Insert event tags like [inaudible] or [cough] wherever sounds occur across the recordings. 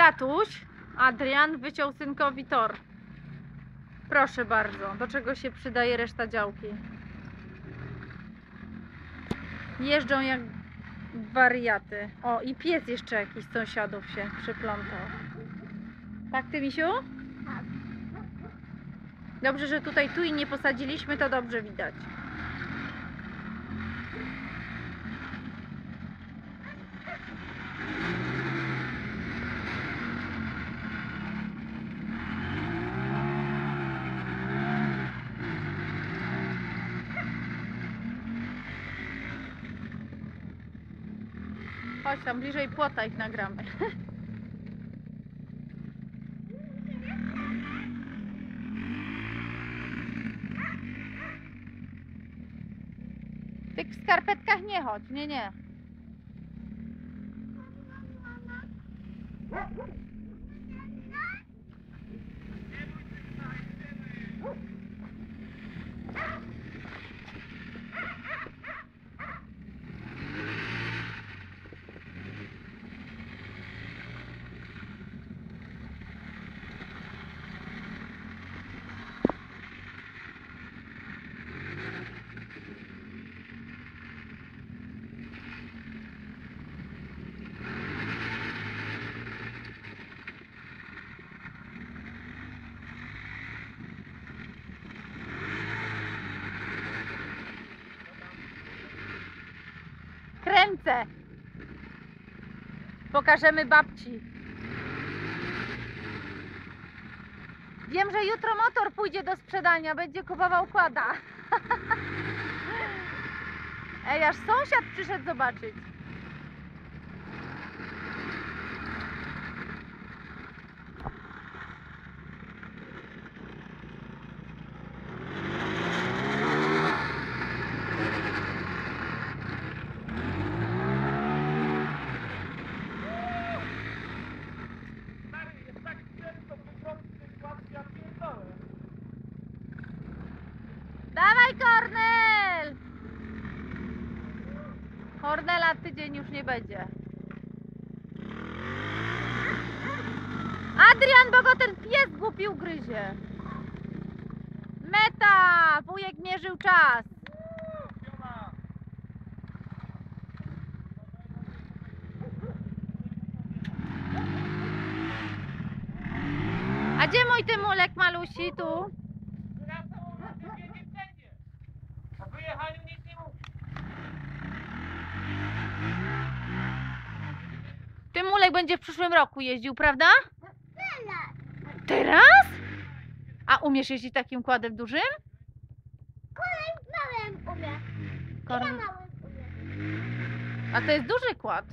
Tatuś, Adrian wyciął synkowi tor. Proszę bardzo, do czego się przydaje reszta działki? Jeżdżą jak wariaty. O, i pies jeszcze jakiś z sąsiadów się przyplątał. Tak, ty misiu? Dobrze, że tutaj tu i nie posadziliśmy, to dobrze widać. Chodź tam bliżej płota ich nagramy. Ty w skarpetkach nie chodź, nie, nie. Pokażemy babci. Wiem, że jutro motor pójdzie do sprzedania, będzie kupował kłada. [laughs] Ej, aż sąsiad przyszedł zobaczyć. Stary, jest tak ciężko wyciągnąć tej kładki, ja pierdolę. Dawaj, Kornel! Kornela tydzień już nie będzie. Adrian, bo go ten pies głupi ugryzie. Meta! Wujek mierzył czas. A gdzie mój tymulek malusi? Tu? Wracam, on wiedzie wszędzie. O wyjechaniu nic nie mówi. Będzie w przyszłym roku jeździł, prawda? Teraz? A umiesz jeździć takim kładem dużym? Małym umie. Korn... Ja małym umie. A to jest duży kład.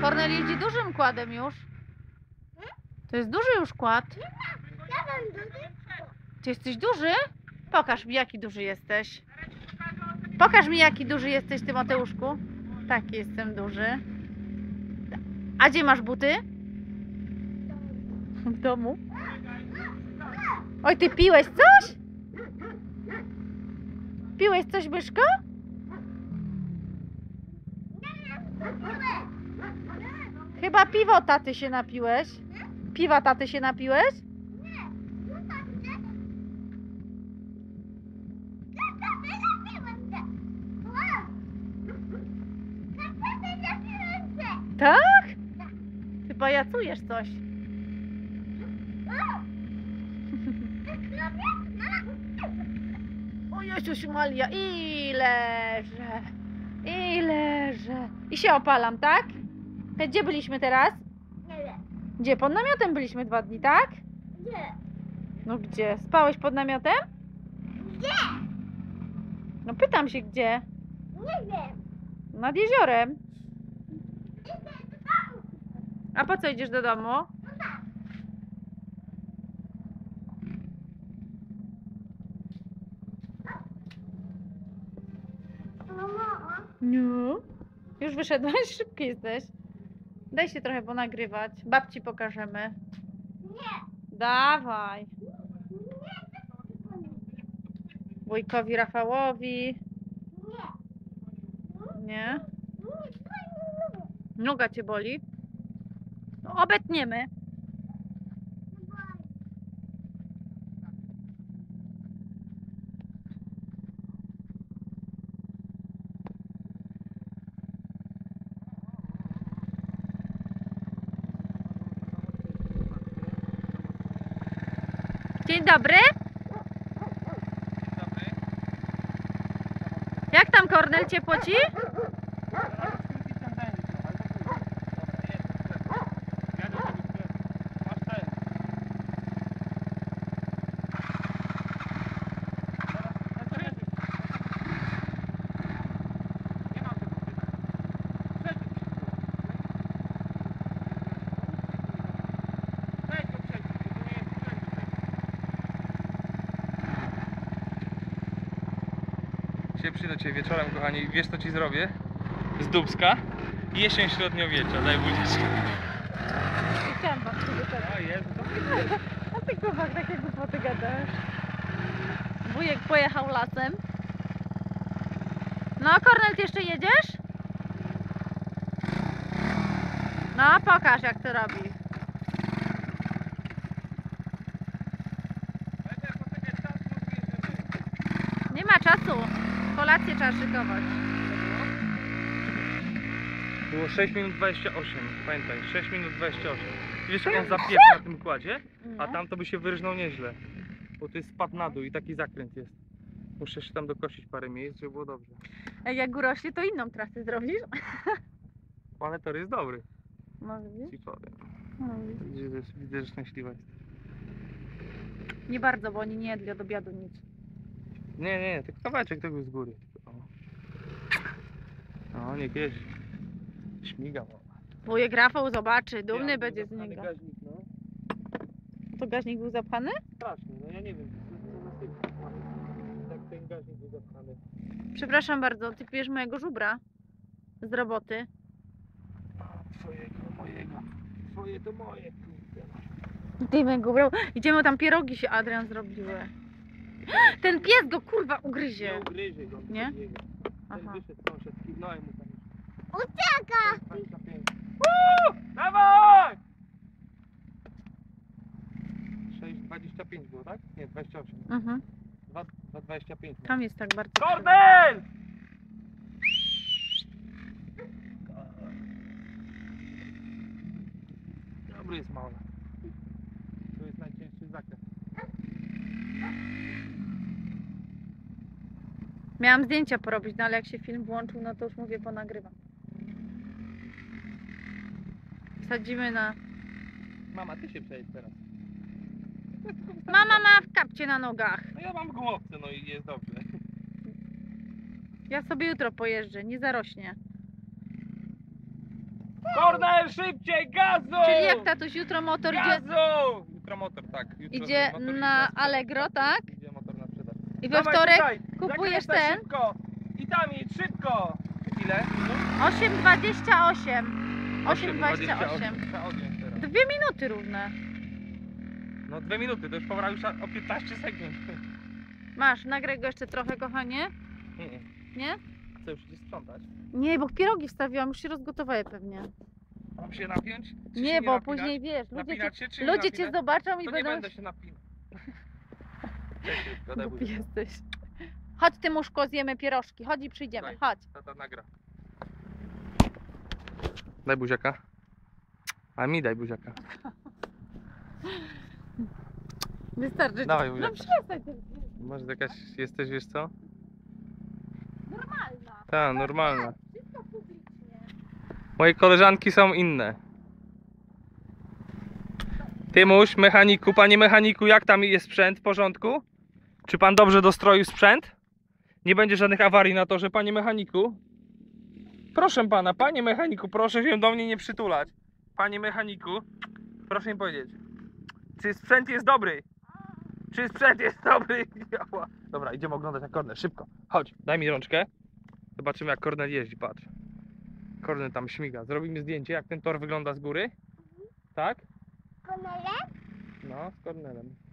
Kornel jeździ dużym kładem już. To jest duży już kład. Ja mam duży. Ty jesteś duży? Pokaż mi, jaki duży jesteś. Pokaż mi, jaki duży jesteś, ty Mateuszku. Taki jestem duży. A gdzie masz buty? W domu. Oj, ty piłeś coś? Piłeś coś, Myszko? Chyba piwo taty się napiłeś. Piwa taty się napiłeś? Pajacujesz coś. O Jezusiu Maria, ileże, ileże. I się opalam, tak? Gdzie byliśmy teraz? Nie wiem. Gdzie? Pod namiotem byliśmy dwa dni, tak? Gdzie? No gdzie? Spałeś pod namiotem? Gdzie? No pytam się gdzie? Nie wiem. Nad jeziorem. Do domu. A po co idziesz do domu? No. Już wyszedłeś? Szybki jesteś. Daj się trochę ponagrywać. Babci pokażemy. Nie. Dawaj. Nie. Wujkowi Rafałowi. Nie. Nie? Nie. Noga cię boli? obetniemy. Dzień dobry. Dzień dobry. Jak tam Kornel ciepło ci? Dzisiaj przyjdę cię wieczorem, kochani. Wiesz, co ci zrobię? Z Dubska. Jesień średniowiecza, daj budziczkę. Chciałam wam A jest, A ty kurwa takie głupoty gadasz. Wujek pojechał lasem. No, Kornel, ty jeszcze jedziesz? No, pokaż jak to robi. Nie ma czasu. Kolację trzeba szykować. Było 6 minut 28, pamiętaj, 6 minut 28. Wiesz, jak on zapieprza na tym kładzie? A No. tam to by się wyrżnął nieźle. Bo to jest spad na dół i taki zakręt jest. Muszę się tam dokosić parę miejsc, żeby było dobrze. Jak jak urośnie, to inną trasę zrobisz? [laughs] Ale tor jest dobry, No widzisz? ci powiem. No, widzisz. Widzę, że, widzę, że szczęśliwa jest. Nie bardzo, bo oni nie jedli od obiadu nic. Nie, nie, nie, tylko kawałeczek tego z góry. O, o niech jeździ. Śmiga mama. Wujek Rafał zobaczy, dumny Ja, będzie z zapchany niego. Gaźnik, no. To gaźnik był zapchany? Straszny, no ja nie wiem, co na tym. Tak ten gaźnik był zapchany. Przepraszam bardzo, ty pijesz mojego żubra z roboty. Twojego, mojego. Twoje to moje, kurde. Ty mego brał. Idziemy tam pierogi się Adrian zrobiły. [gasps] Ten pies go kurwa Nie ugryzie. go. Nie? ugryzie go. Ten Aha. wyszedł sąsiad, kiwnąłem mu tam. Ucieka! 25. Uuu, dawaj! 6,25 było, tak? Nie, 28. Mhm. 2,25. Tam jest tak bardzo. Kornel! Dobry jest mały. Tu jest najcięższy zakręt. Miałam zdjęcia porobić, no ale jak się film włączył, no to już mówię ponagrywam. Sadzimy na. Mama, ty się przejdź teraz. [laughs] Mama ma w kapcie na nogach. No ja mam głowce, no i jest dobrze. Ja sobie jutro pojeżdżę, nie zarośnie. Kornel, szybciej, gazu! Czyli jak tatuś jutro motor idzie Gazu! Jutro motor, tak. Jutro Idzie motor na. Allegro, tak? Idzie motor na sprzedaż. i we Dawaj wtorek tutaj, kupujesz zakręcaj ten? Szybko. I tam jedź, szybko. Ile? 8,28. 8,28. Trzeba odjąć teraz. Dwie minuty równe. No dwie minuty, to już pora już o 15 sekund. Masz, nagraj go jeszcze trochę, kochanie. Nie? Nie? Chcę już iść sprzątać. Nie, bo pierogi wstawiłam, już się rozgotowały pewnie. Mam się napiąć? Czy Nie, się bo napinać? później wiesz, ludzie cię, Napinać czy nie ludzie cię napinać? zobaczą i To nie będą... będę się napinał. [laughs] Cześć, gadaj, Głupi buźka. jesteś. Chodź ty muszko, zjemy pierożki. Chodź i przyjdziemy, Daj. chodź. Tata nagra. Daj buziaka. A mi daj buziaka. [laughs] Wystarczy. Dawaj, no buziaka. przestań. ty- Może jakaś jesteś, wiesz co? Normalna. Ta, normalna. Wszystko publicznie. Moje koleżanki są inne. Tymuś, mechaniku, panie mechaniku, jak tam jest sprzęt? W porządku? Czy pan dobrze dostroił sprzęt? Nie będzie żadnych awarii na torze, panie mechaniku? Proszę pana, panie mechaniku, proszę się do mnie nie przytulać. Panie mechaniku, proszę mi powiedzieć, czy sprzęt jest dobry? Czy sprzęt jest dobry? Dobra, idziemy oglądać na Kornel, szybko. Chodź, daj mi rączkę. Zobaczymy jak Kornel jeździ, patrz. Kornel tam śmiga. Zrobimy zdjęcie, jak ten tor wygląda z góry. Tak? Konele? No, z Kornelem.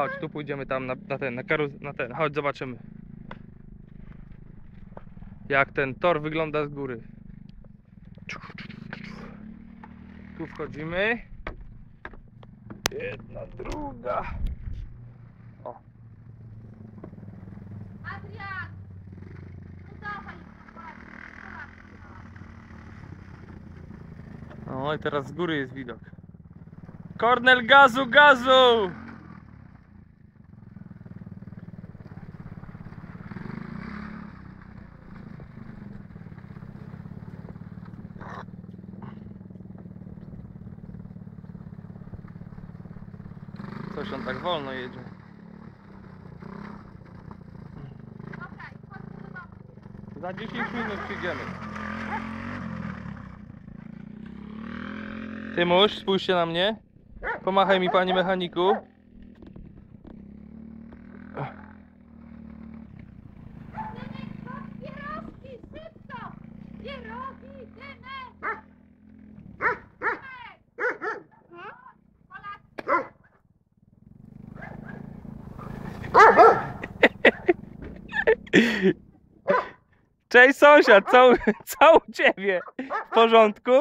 Chodź, tu pójdziemy tam na, na ten, na karuz, na ten. Chodź, zobaczymy. Jak ten tor wygląda z góry. Tu wchodzimy. Jedna, druga. Adrian! No. No i teraz z góry jest widok. Kornel gazu, gazu! Coś on tak wolno jedzie. Za 10 minut przyjdziemy. Tymuś, spójrzcie na mnie. Pomachaj mi panie mechaniku. Pierogi, szybko! Pierogi, dymy! Cześć sąsiad, co, co u ciebie? W porządku?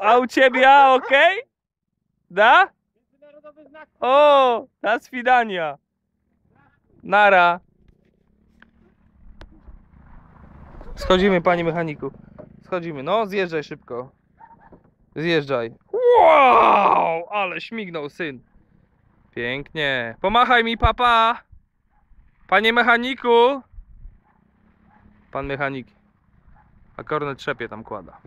A u ciebie, a okej? Da? Międzynarodowy znak. O, na swidania. Nara. Schodzimy, panie mechaniku. Schodzimy. No, zjeżdżaj szybko. Zjeżdżaj. Wow, ale śmignął syn. Pięknie. Pomachaj mi, papa. Panie mechaniku. Pan mechanik. A kornet trzepie tam kłada.